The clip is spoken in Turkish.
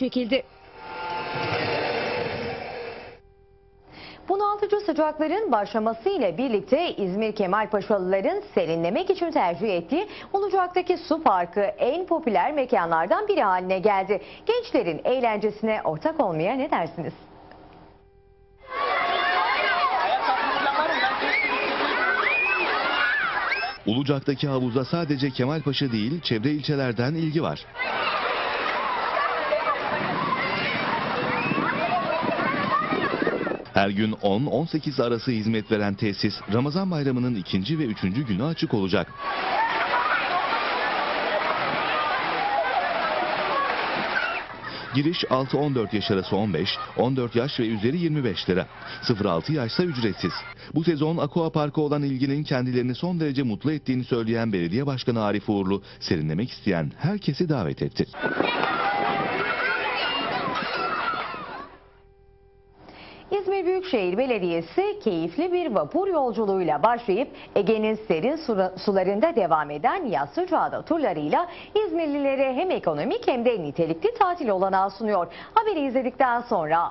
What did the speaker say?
çekildi. Bunaltıcı sıcakların başlaması ile birlikte İzmir Kemalpaşalıların serinlemek için tercih ettiği Ulucak'taki su parkı en popüler mekanlardan biri haline geldi. Gençlerin eğlencesine ortak olmaya ne dersiniz? Ulucak'taki havuza sadece Kemalpaşa değil, çevre ilçelerden ilgi var. Her gün 10-18 arası hizmet veren tesis, Ramazan bayramının ikinci ve üçüncü günü açık olacak. Giriş 6-14 yaş arası 15, 14 yaş ve üzeri 25 lira. 0-6 yaşsa ücretsiz. Bu sezon Aqua Park'a olan ilginin kendilerini son derece mutlu ettiğini söyleyen Belediye Başkanı Arif Uğurlu, serinlemek isteyen herkesi davet etti. İzmir Büyükşehir Belediyesi keyifli bir vapur yolculuğuyla başlayıp Ege'nin serin sularında devam eden yaz sıcağında turlarıyla İzmirlilere hem ekonomik hem de nitelikli tatil olanağı sunuyor. Haberi izledikten sonra